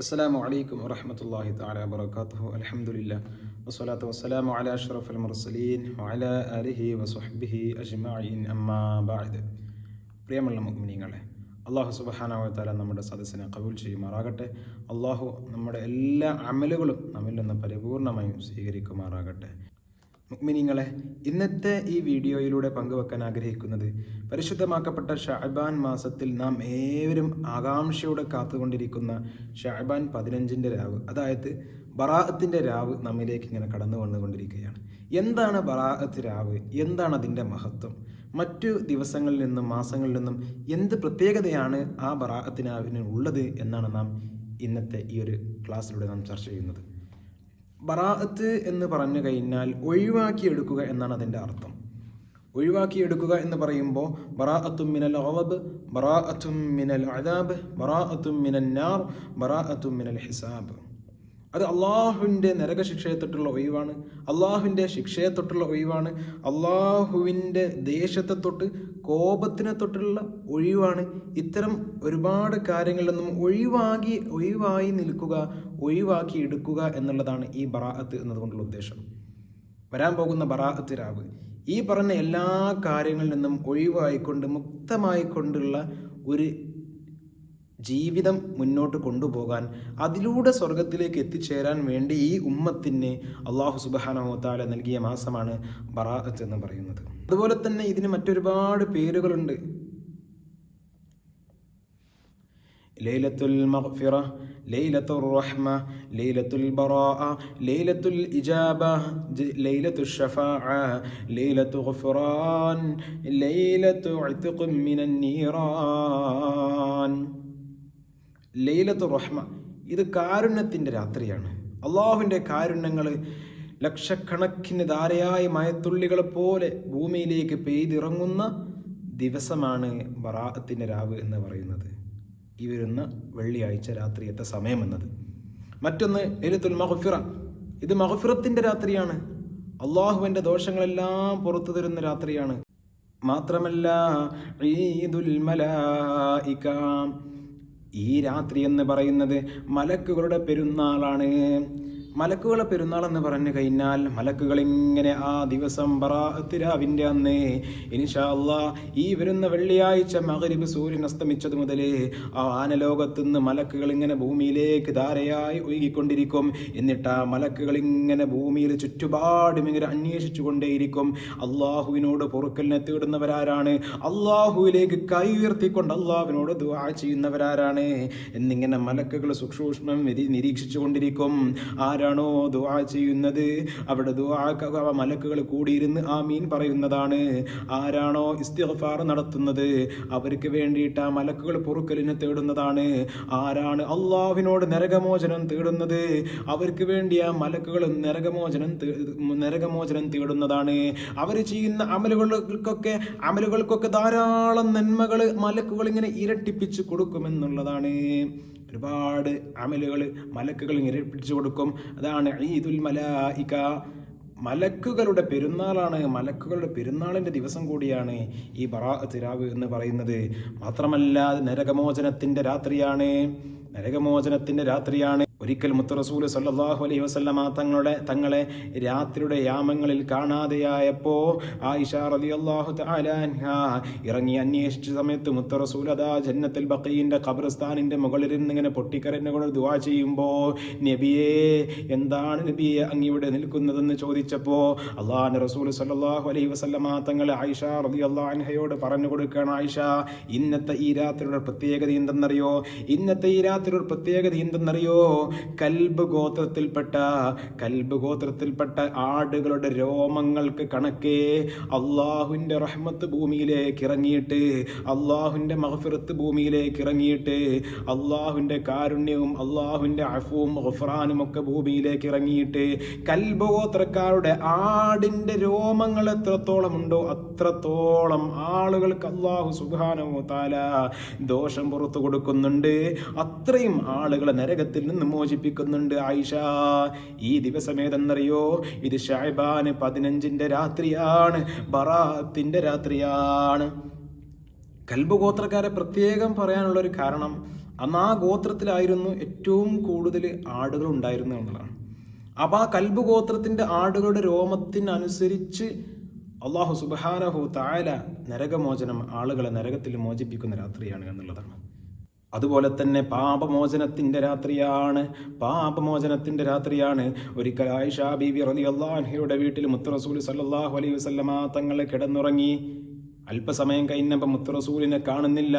അസ്സാം വലൈക്കും വറഹമത്തല്ലാഹി താല വബർക്കാത്തു അലഹമുല്ല വസ്സലാത്തു വസ്സലാമു അല അഷ്റഫ് അൽ മുർസലീൻ അല അലിഹി വസ്ഹബിഹി അജ്മഈൻ. അമ്മാ ബാഇദ് പ്രിയമുള്ള മുഗ്മിനീങ്ങളെ അള്ളാഹു സുബഹാനാവത്താല നമ്മുടെ സദസ്സിനെ കബൂൽ ചെയ്യുമാറാകട്ടെ. അള്ളാഹു നമ്മുടെ എല്ലാ അമലുകളും നമ്മിൽ നിന്ന് പരിപൂർണമായും സ്വീകരിക്കുമാറാകട്ടെ. മുഗ്മിനിങ്ങളെ ഇന്നത്തെ ഈ വീഡിയോയിലൂടെ പങ്കുവെക്കാൻ ആഗ്രഹിക്കുന്നത് പരിശുദ്ധമാക്കപ്പെട്ട ഷാബാൻ മാസത്തിൽ നാം ഏവരും ആകാംക്ഷയോടെ കാത്തുകൊണ്ടിരിക്കുന്ന ഷാബാൻ പതിനഞ്ചിന്റെ രാവ് അതായത് ബറാഅത്തിന്റെ രാവ് നമ്മിലേക്ക് ഇങ്ങനെ കടന്നു വന്നുകൊണ്ടിരിക്കുകയാണ്. എന്താണ് ബറാഅത്ത് രാവ്? എന്താണ് അതിന്റെ മഹത്വം? മറ്റു ദിവസങ്ങളിൽ നിന്നും മാസങ്ങളിൽ നിന്നും എന്ത് പ്രത്യേകതയാണ് ആ ബറാഅത്തിനാവിന് ഉള്ളത് എന്നാണ് നാം ഇന്നത്തെ ഈ ഒരു ക്ലാസ്സിലൂടെ നാം ചർച്ച ചെയ്യുന്നത്. ബറാഅത്ത് എന്ന് പറഞ്ഞു കഴിഞ്ഞാൽ ഒഴിവാക്കിയെടുക്കുക എന്നാണ് അതിന്റെ അർത്ഥം. ഒഴിവാക്കിയെടുക്കുക എന്ന് പറയുമ്പോൾ ബറാഅത്തും മിനൽ അവബ് ബറാഅത്തും മിനൽ അദാബ് ബറാഅത്തും മിനൽ നാർ ബറാഅത്തും മിനൽ ഹിസാബ്. അത് അള്ളാഹുവിന്റെ നരകശിക്ഷയെ തൊട്ടുള്ള ഒഴിവാണ്. അള്ളാഹുവിന്റെ ശിക്ഷയെ തൊട്ടുള്ള ഒഴിവാണ്. അള്ളാഹുവിന്റെ ദേഷ്യത്തെ തൊട്ട് കോപത്തിനെ തൊട്ടുള്ള ഒഴിവാണ്. ഇത്തരം ഒരുപാട് കാര്യങ്ങളിൽ നിന്നും ഒഴിവാക്കി ഒഴിവായി നിൽക്കുക ഒഴിവാക്കി എടുക്കുക എന്നുള്ളതാണ് ഈ ബറാഅത്ത് എന്നതുകൊണ്ടുള്ള ഉദ്ദേശം. വരാൻ പോകുന്ന ബറാഅത്ത് രാവ്. ഈ പറഞ്ഞ എല്ലാ കാര്യങ്ങളിൽ നിന്നും ഒഴിവായിക്കൊണ്ട് മുക്തമായിക്കൊണ്ടുള്ള ഒരു ജീവിതം മുന്നോട്ട് കൊണ്ടുപോകാൻ അതിലൂടെ സ്വർഗത്തിലേക്ക് എത്തിച്ചേരാൻ വേണ്ടി ഈ ഉമ്മത്തിന് അള്ളാഹു സുബാനോത്താല നൽകിയ മാസമാണ് ബറാഅത്ത് എന്ന് പറയുന്നത്. അതുപോലെ തന്നെ ഇതിന് മറ്റൊരുപാട് പേരുകളുണ്ട്. ലൈലത്തുൽ മഗ്ഫിറ ലൈലത്തുൽ റഹ്മ ലൈലത്തുൽ ബറാഅ ലൈലത്തുൽ ഇജാബ ലൈലത്തുൽ ഷഫാഅ ലൈലത്തു ഗുഫ്റാൻ ലൈലത്തു ഇത്ഖ് മിനൻ നീറാൻ. ലൈലത്തു റഹ്മ ഇത് കാരുണ്യത്തിന്റെ രാത്രിയാണ്. അള്ളാഹുവിന്റെ കാരുണ്യങ്ങൾ ലക്ഷക്കണക്കിന് ധാരയായ മയത്തുള്ളികളെ പോലെ ഭൂമിയിലേക്ക് പെയ്തിറങ്ങുന്ന ദിവസമാണ് ബറാഅത്തിന്റെ രാവ് എന്ന് പറയുന്നത്. ഈ വരുന്ന വെള്ളിയാഴ്ച രാത്രിയത്തെ സമയം എന്നത് മറ്റൊന്ന് ലൈലത്തുൽ മഹഫിറ ഇത് മഹഫിറത്തിന്റെ രാത്രിയാണ്. അള്ളാഹുവിന്റെ ദോഷങ്ങളെല്ലാം പുറത്തു തരുന്ന രാത്രിയാണ്. മാത്രമല്ല ഈദുൽ മലായിക. ഈ രാത്രി എന്ന് പറയുന്നത് മലക്കുകളുടെ പെരുന്നാളാണ്. മലക്കുകളെ പെരുന്നാൾ എന്ന് പറഞ്ഞു കഴിഞ്ഞാൽ മലക്കുകൾ ഇങ്ങനെ ആ ദിവസം ബറാത്തിരാവിന്റെ അന്ന് ഇൻഷാ ഈ വരുന്ന വെള്ളിയാഴ്ച മകരിബ് സൂര്യൻ അസ്തമിച്ചത് മുതൽ ആ ആനലോകത്ത് നിന്ന് മലക്കുകൾ ഇങ്ങനെ ഭൂമിയിലേക്ക് ധാരയായി ഒഴുകിക്കൊണ്ടിരിക്കും. എന്നിട്ട് ആ മലക്കുകൾ ഇങ്ങനെ ഭൂമിയിൽ ചുറ്റുപാടും ഇങ്ങനെ അന്വേഷിച്ചു കൊണ്ടേയിരിക്കും അള്ളാഹുവിനോട് പൊറുക്കലിനെ തേടുന്നവരാരാണ്? അള്ളാഹുവിലേക്ക് കൈ ഉയർത്തിക്കൊണ്ട് അള്ളാഹുവിനോട് ദുആ ചെയ്യുന്നവരാരാണ്? എന്നിങ്ങനെ മലക്കുകൾ സൂക്ഷ്മം നിരീക്ഷിച്ചു കൊണ്ടിരിക്കും ആരാണോ ദുആ ചെയ്യുന്നത്? അവിടെ ദുആ മലക്കുകൾ കൂടിയിരുന്ന് ആമീൻ പറയുന്നതാണ്. ആരാണോ ഇസ്തിഗ്ഫാർ നടത്തുന്നത്? അവർക്ക് വേണ്ടിയിട്ട് ആ മലക്കുകൾ പൊറുക്കലിനെ തേടുന്നതാണ്. ആരാണ് അള്ളാഹുവിനോട് നരകമോചനം തേടുന്നത്? അവർക്ക് വേണ്ടി ആ മലക്കുകൾ നരകമോചനം നരകമോചനം തേടുന്നതാണ്. അവർ ചെയ്യുന്ന അമലുകൾക്കൊക്കെ അമലുകൾക്കൊക്കെ ധാരാളം നന്മകൾ മലക്കുകൾ ഇങ്ങനെ ഇരട്ടിപ്പിച്ച് കൊടുക്കുമെന്നുള്ളതാണ്. ഒരുപാട് അമലുകൾ മലക്കുകൾ ഇരട്ടിപ്പിച്ചു കൊടുക്കും. അതാണ് ഈദുൽ മലായിക. മലക്കുകളുടെ പെരുന്നാളാണ്. മലക്കുകളുടെ പെരുന്നാളിന്റെ ദിവസം കൂടിയാണ് ഈ ബറാ തിരാവ് എന്ന് പറയുന്നത്. മാത്രമല്ല നരകമോചനത്തിന്റെ രാത്രിയാണ്. നരകമോചനത്തിന്റെ രാത്രിയാണ്. ഒരിക്കൽ മുത്തു റസൂൽ സല്ലാഹു അലൈഹി വസല്ലമ തങ്ങളുടെ തങ്ങളെ രാത്രിയുടെ യാമങ്ങളിൽ കാണാതെയായപ്പോ ആയിഷ തആല അൻഹ ഇറങ്ങി അന്വേഷിച്ച സമയത്ത് മുത്തറസൂൽ അതാ ജന്നത്തിൽ ബക്കീന്റെ ഖബർസ്ഥാനിന്റെ മുകളിൽ നിന്ന് ഇങ്ങനെ പൊട്ടിക്കരഞ്ഞുകൊണ്ട് ദുവാ ചെയ്യുമ്പോൾ നബിയേ എന്താണ് നബിയെ അങ്ങിവിടെ നിൽക്കുന്നതെന്ന് ചോദിച്ചപ്പോൾ അള്ളാഹു റസൂൽ സല്ലല്ലാഹു അലൈഹി വസല്ലമ തങ്ങളെ ആയിഷ റളിയല്ലാഹു അൻഹയോട് പറഞ്ഞു കൊടുക്കുകയാണ് ആയിഷ ഇന്നത്തെ ഈ രാത്രിയുടെ പ്രത്യേകത എന്തെന്നറിയോ? ഇന്നത്തെ ഈ രാത്രിയുടെ പ്രത്യേകത എന്തെന്നറിയോ? കൽബ് ഗോത്രത്തിൽപ്പെട്ട കൽബ് ഗോത്രത്തിൽപ്പെട്ട ആടുകളുടെ രോമങ്ങൾക്ക് കണക്കേ അള്ളാഹുവിന്റെ റഹ്മത്ത് ഭൂമിയിലേക്ക് ഇറങ്ങിയിട്ട് അള്ളാഹുവിന്റെ മഹഫിറത്ത് ഭൂമിയിലേക്ക് ഇറങ്ങിയിട്ട് അള്ളാഹുവിന്റെ കാരുണ്യവും അള്ളാഹുവിന്റെ അഫുവും ഗഫറാനും ഒക്കെ ഭൂമിയിലേക്ക് ഇറങ്ങിയിട്ട് കൽബ് ഗോത്രക്കാരുടെ ആടിന്റെ രോമങ്ങൾ എത്രത്തോളം ഉണ്ടോ അത്രത്തോളം ആളുകൾക്ക് അള്ളാഹു സുഖാനോ താല ദോഷം പുറത്തു കൊടുക്കുന്നുണ്ട്. അത്രയും ആളുകളെ നരകത്തിൽ നിന്ന് മോചിപ്പിക്കുന്നുണ്ട് ആയിഷ. ഈ ദിവസം ഏതെന്നറിയോ? ഇത് ഷായ്ബാന് പതിനഞ്ചിന്റെ രാത്രിയാണ് ബറാത്തിന്റെ രാത്രിയാണ്. കൽബ് ഗോത്രക്കാരെ പ്രത്യേകം പറയാനുള്ള ഒരു കാരണം അന്ന് ആ ഗോത്രത്തിലായിരുന്നു ഏറ്റവും കൂടുതൽ ആടുകൾ ഉണ്ടായിരുന്നു എന്നുള്ളതാണ്. അപ്പം ആ കൽബ് ഗോത്രത്തിന്റെ ആടുകളുടെ രോമത്തിനനുസരിച്ച് അള്ളാഹു സുബാനഹു താല നരകമോചനം ആളുകളെ നരകത്തിൽ മോചിപ്പിക്കുന്ന രാത്രിയാണ് എന്നുള്ളതാണ്. അതുപോലെ തന്നെ പാപമോചനത്തിന്റെ രാത്രിയാണ് പാപമോചനത്തിന്റെ രാത്രിയാണ്. ഒരിക്കൽ ആയിഷ ബീബി റതി അള്ളാഹയുടെ വീട്ടിൽ മുത്തറസൂൽ സല്ലാഹു അലൈഹി വസല്ലമ തങ്ങളെ കിടന്നുറങ്ങി. അല്പസമയം കഴിഞ്ഞപ്പോൾ മുത്തറസൂലിനെ കാണുന്നില്ല.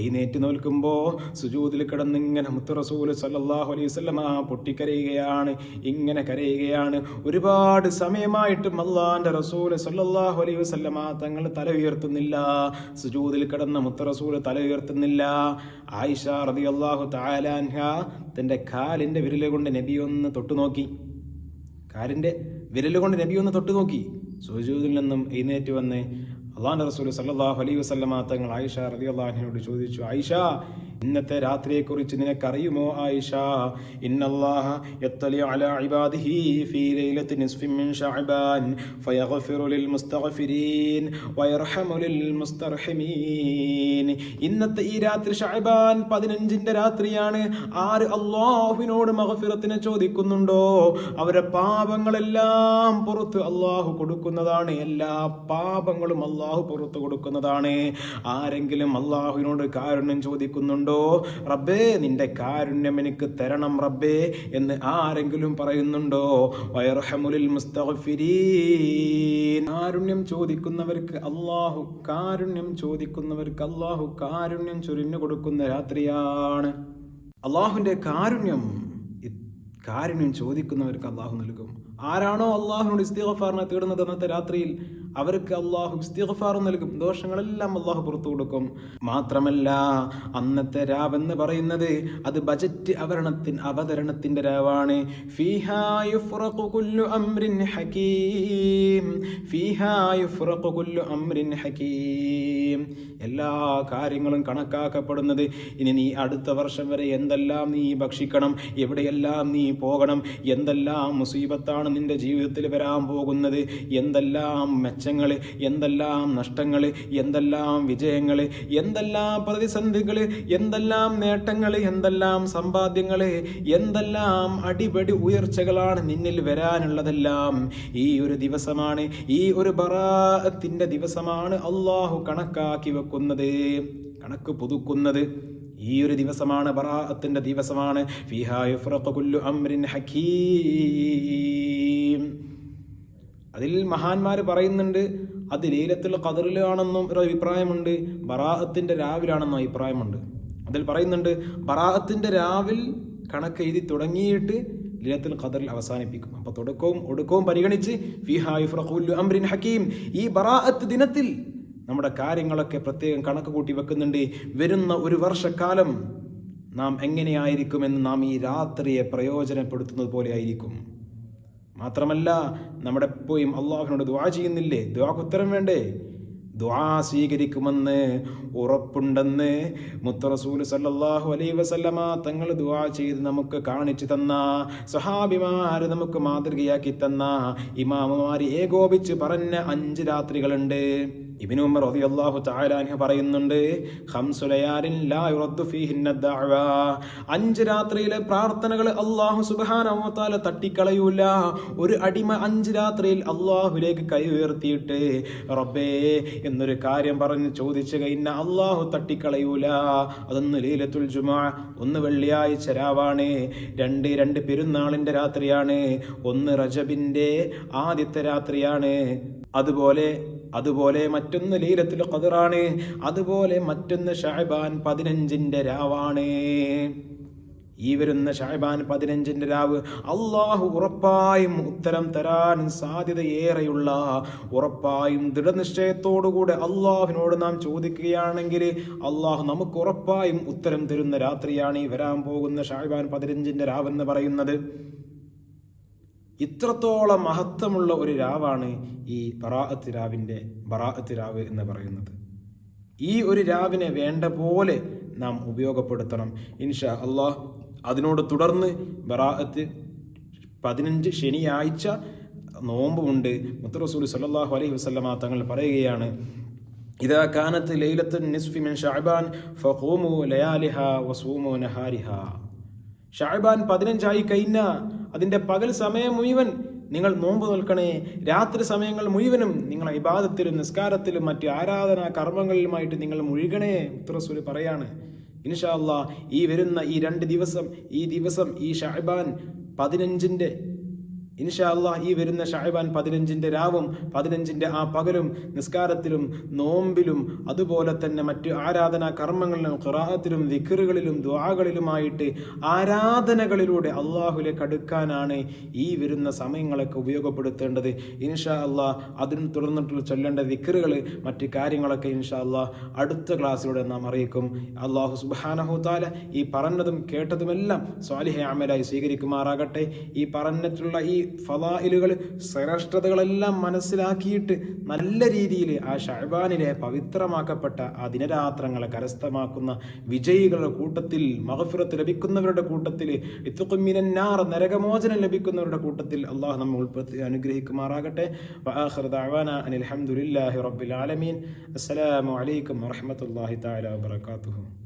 എഴുന്നേറ്റ് നോൽക്കുമ്പോൾ സുജൂതിൽ കിടന്നിങ്ങനെ മുത്തറസൂൽ സല്ലല്ലാഹു അലൈഹി വസല്ലമ പൊട്ടിക്കരയുകയാണ് ഇങ്ങനെ കരയുകയാണ്. ഒരുപാട് സമയമായിട്ടും അള്ളാന്റെ റസൂൽ സല്ലാഹു അലൈഹി വസല്ലമ തങ്ങൾ തല ഉയർത്തുന്നില്ല. സുജൂതിൽ കിടന്ന മുത്തറസൂൽ തല ഉയർത്തുന്നില്ല. ആയിഷ അള്ളാഹു താലാൻഹ തന്റെ കാലിന്റെ വിരൽ കൊണ്ട് നബി ഒന്ന് തൊട്ടു നോക്കി. കാലിന്റെ വിരൽ കൊണ്ട് നബി ഒന്ന് തൊട്ടു നോക്കി. സുജൂതിൽ നിന്നും എഴുന്നേറ്റ് വന്ന് അള്ളാഹു റസൂൽ സല്ലല്ലാഹു അലൈഹി വസല്ലമ തങ്ങൾ ആയിഷ അള്ളാഹിനോട് ചോദിച്ചു ആയിഷ ഇന്നത്തെ രാത്രിയെക്കുറിച്ച് നിനക്കറിയുമോ ആയിഷ? ഇന്നല്ലാഹ യത്തലി അലാ ഇബാദിഹി ഫീ ലൈലത്തി നിസ്ഫിൻ മിൻ ശഅബാൻ ഫയഗ്ഫിറു ലിൽ മുസ്തഗ്ഫിരീൻ വയർഹമു ലിൽ മുസ്തർഹിമീൻ. ഇന്നത്തെ ഈ രാത്രി ഷഅബാൻ 15ന്റെ രാത്രിയാണ്. ആര് അല്ലാഹുവിനോട് മഗ്ഫിറത്തിനെ ചോദിക്കുന്നുണ്ടോ? അവരെ പാപങ്ങളെല്ലാം പുറത്ത് അള്ളാഹു കൊടുക്കുന്നതാണ്. എല്ലാ പാപങ്ങളും അള്ളാഹു പുറത്ത് കൊടുക്കുന്നതാണ്. ആരെങ്കിലും അള്ളാഹുവിനോട് കാരുണ്യം ചോദിക്കുന്നുണ്ടോ? റബ്ബേ നിന്റെ കാരുണ്യം എനിക്ക് തരണം റബ്ബേ എന്ന് ആരെങ്കിലും പറയുന്നുണ്ടോ? വയർഹമുലിൽ കാരുണ്യം ചോദിക്കുന്നവർക്ക് അള്ളാഹു കാരുണ്യം ചോദിക്കുന്നവർക്ക് അള്ളാഹു കാരുണ്യം ചൊരിഞ്ഞു കൊടുക്കുന്ന രാത്രിയാണ്. അള്ളാഹുവിന്റെ കാരുണ്യം കാരുണ്യം ചോദിക്കുന്നവർക്ക് അള്ളാഹു നൽകും. ആരാണോ അള്ളാഹുനോട് ഇസ്തിഗഫാറിനെ തേടുന്നത് അന്നത്തെ രാത്രിയിൽ? അവർക്ക് അള്ളാഹു ഇസ്തിഗ്ഫാർ നൽകും. ദോഷങ്ങളെല്ലാം അള്ളാഹു പുറത്തു കൊടുക്കും. മാത്രമല്ല അന്നത്തെ രാവെന്ന് പറയുന്നത് അത് ബജറ്റ് അവരണത്തിൻ അവതരണത്തിന്റെ രാവാണ്. ഫീഹാ യുഫ്റഖു ഹകീം എല്ലാ കാര്യങ്ങളും കണക്കാക്കപ്പെടുന്നത്. ഇനി നീ അടുത്ത വർഷം വരെ എന്തെല്ലാം നീ ഭക്ഷിക്കണം? എവിടെയെല്ലാം നീ പോകണം? എന്തെല്ലാം മുസീബത്താണ് നിന്റെ ജീവിതത്തിൽ വരാൻ പോകുന്നത്? എന്തെല്ലാം മെച്ചങ്ങൾ? എന്തെല്ലാം നഷ്ടങ്ങൾ? എന്തെല്ലാം വിജയങ്ങൾ? എന്തെല്ലാം പ്രതിസന്ധികൾ? എന്തെല്ലാം നേട്ടങ്ങൾ? എന്തെല്ലാം സമ്പാദ്യങ്ങൾ? എന്തെല്ലാം അടിപടി ഉയർച്ചകളാണ് നിന്നിൽ വരാനുള്ളതെല്ലാം ഈ ഒരു ദിവസമാണ്. ഈ ഒരു ബറാത്തിന്റെ ദിവസമാണ് അള്ളാഹു കണക്കാക്കി വെക്കുന്നത് കണക്ക് പുതുക്കുന്നത്. ഈ ഒരു ദിവസമാണ് ബറാഅത്തിന്റെ ദിവസമാണ്. അതിൽ മഹാന്മാർ പറയുന്നുണ്ട് അത് ലീലത്തിൽ കതിറിലാണെന്നും ഒരു അഭിപ്രായമുണ്ട് ബറാഅത്തിന്റെ രാവിലാണെന്നും അഭിപ്രായമുണ്ട്. അതിൽ പറയുന്നുണ്ട് ബറാഅത്തിന്റെ രാവിൽ കണക്ക് എഴുതി തുടങ്ങിയിട്ട് ലീലത്തിൽ ഖദറിൽ അവസാനിപ്പിക്കും. അപ്പൊ തുടക്കവും ഒടുക്കവും പരിഗണിച്ച് ഫിഹാ യുഫ്റഖു കുല്ലു അംറിൻ ഹകീം ഈ ബറാഅത്ത് ദിനത്തിൽ നമ്മുടെ കാര്യങ്ങളൊക്കെ പ്രത്യേകം കണക്ക് കൂട്ടി വെക്കുന്നുണ്ട്. വരുന്ന ഒരു വർഷക്കാലം നാം എങ്ങനെയായിരിക്കുമെന്ന് നാം ഈ രാത്രിയെ പ്രയോജനപ്പെടുത്തുന്നത് പോലെ ആയിരിക്കും. മാത്രമല്ല നമ്മുടെ എപ്പോഴും അള്ളാഹുവിനോട് ദ്വാ ചെയ്യുന്നില്ലേ? ദ്വാക്ക് ഉത്തരം വേണ്ടേ? ദ്വാ സ്വീകരിക്കുമെന്ന് ഉറപ്പുണ്ടെന്ന് മുത്തറസൂൽ സല്ലാഹു അലൈ വസല്ലമ തങ്ങൾ ദ്വാ ചെയ്ത് നമുക്ക് കാണിച്ചു തന്ന സഹാബിമാര് നമുക്ക് മാതൃകയാക്കി തന്ന ഇമാമുമാര് ഏകോപിച്ച് പറഞ്ഞ അഞ്ച് രാത്രികളുണ്ട്. ഇബ്നു ഉമർ റളിയല്ലാഹു തആല അൻഹു പറയുന്നുണ്ട് ഖംസുലയാലിൻ ലാ യുറദ്ദു ഫീഹിന്ന ദഅവ. അഞ്ച് രാത്രിയിലെ പ്രാർത്ഥനകൾ വ തആല തട്ടിക്കളയൂല. ഒരു അടിമ അഞ്ച് രാത്രിയിൽ അല്ലാഹുവിലേക്ക് കൈ ഉയർത്തിയിട്ട് റബ്ബേ എന്നൊരു കാര്യം പറഞ്ഞ് ചോദിച്ചു കഴിഞ്ഞാൽ അല്ലാഹു തട്ടിക്കളയൂല. അതൊന്ന് ലീലത്തുൽ ജുമാ ഒന്ന് വെള്ളിയാഴ്ച രാവാണ് രണ്ട് രണ്ട് പെരുന്നാളിന്റെ രാത്രിയാണ് ഒന്ന് റജബിന്റെ ആദ്യത്തെ രാത്രിയാണ്. അതുപോലെ അതുപോലെ മറ്റൊന്ന് ലീലത്തുൽ ഖദറാണ് അതുപോലെ മറ്റൊന്ന് ഷഹബാൻ പതിനഞ്ചിന്റെ രാവാണ്. ഈ വരുന്ന ഷഹബാൻ പതിനഞ്ചിന്റെ രാവ് അള്ളാഹു ഉറപ്പായും ഉത്തരം തരാൻ സാധ്യതയേറെയുള്ള ഉറപ്പായും ദൃഢനിശ്ചയത്തോടുകൂടെ അള്ളാഹുവിനോട് നാം ചോദിക്കുകയാണെങ്കിൽ അള്ളാഹു നമുക്ക് ഉറപ്പായും ഉത്തരം തരുന്ന രാത്രിയാണ് ഈ വരാൻ പോകുന്ന ഷഹബാൻ പതിനഞ്ചിന്റെ രാവെന്ന് പറയുന്നത്. ഇത്രത്തോളം മഹത്വമുള്ള ഒരു രാവാണ് ഈ ബറാഅത്ത് രാവിന്റെ ബറാഅത്ത് രാവ് എന്ന് പറയുന്നത്. ഈ ഒരു രാവിനെ വേണ്ട പോലെ നാം ഉപയോഗപ്പെടുത്തണം. ഇൻഷാ അള്ളാഹ് അതിനോട് തുടർന്ന് ബറാഅത്ത് പതിനഞ്ച് ശനിയാഴ്ച നോമ്പുമുണ്ട് മുത്തറസൂൽ സല്ലാഹു അലൈഹി വസല്ലമ തങ്ങൾ പറയുകയാണ് ഇതാ കാനത്ത് ലൈലത്തുൻ നിസ്ഫി മിൻ ഷഅബാൻ ഫഖൂമു ഷഅബാൻ പതിനഞ്ചായി കഴിഞ്ഞ അതിന്റെ പകൽ സമയം മുഴുവൻ നിങ്ങൾ നോമ്പ് നിൽക്കണേ. രാത്രി സമയങ്ങൾ മുഴുവനും നിങ്ങൾ ഇബാദത്തിലും നിസ്കാരത്തിലും മറ്റു ആരാധനാ കർമ്മങ്ങളിലുമായിട്ട് നിങ്ങൾ മുഴുകണേ മുത്തറസൂൽ പറയാണ്. ഇൻഷാ അല്ലാ ഈ വരുന്ന ഈ രണ്ട് ദിവസം ഈ ദിവസം ഈ ഷഹബാൻ പതിനഞ്ചിന്റെ ഇൻഷാ അല്ലാഹ് ഈ വരുന്ന ഷാഹിബാൻ പതിനഞ്ചിന്റെ രാവും പതിനഞ്ചിന്റെ ആ പകലും നിസ്കാരത്തിലും നോമ്പിലും അതുപോലെ തന്നെ മറ്റ് ആരാധനാ കർമ്മങ്ങളിലും ഖുറാഹത്തിലും വിഖറുകളിലും ദ്വാകളിലുമായിട്ട് ആരാധനകളിലൂടെ അള്ളാഹുലേക്ക് അടുക്കാനാണ് ഈ വരുന്ന സമയങ്ങളൊക്കെ ഉപയോഗപ്പെടുത്തേണ്ടത്. ഇൻഷാ അള്ളാഹ് അതിന് തുടർന്നിട്ടുള്ള ചൊല്ലേണ്ട വിഖറുകൾ മറ്റ് കാര്യങ്ങളൊക്കെ ഇൻഷാ അള്ളാഹ് അടുത്ത ക്ലാസ്സിലൂടെ നാം അറിയിക്കും. അള്ളാഹു സുബാനഹു താല ഈ പറഞ്ഞതും കേട്ടതുമെല്ലാം സ്വാലിഹ അമലായി സ്വീകരിക്കുമാറാകട്ടെ. ഈ പറഞ്ഞിട്ടുള്ള ഈ ഫലായിലുകൾ ശ്രേഷ്ഠതകളെല്ലാം മനസ്സിലാക്കിയിട്ട് നല്ല രീതിയിൽ ആ ഷഹബാനിലെ പവിത്രമാക്കപ്പെട്ട ആ ദിനരാത്രങ്ങളെ കരസ്ഥമാക്കുന്ന വിജയികളുടെ കൂട്ടത്തിൽ മഹഫിറത്ത് ലഭിക്കുന്നവരുടെ കൂട്ടത്തിൽ ഇത്തുക്കുമിനാർ നരകമോചനം ലഭിക്കുന്നവരുടെ കൂട്ടത്തിൽ അള്ളാഹു നമ്മൾ ഉൾപ്പെടുത്തി അനുഗ്രഹിക്കുമാറാകട്ടെ. അനിൽ അലഹമുല്ലാഹി റബ്ബിൽ ആലമീൻ. അസ്സലാമു അലൈക്കും വറഹമത്തല്ലാഹി താല വാത്തു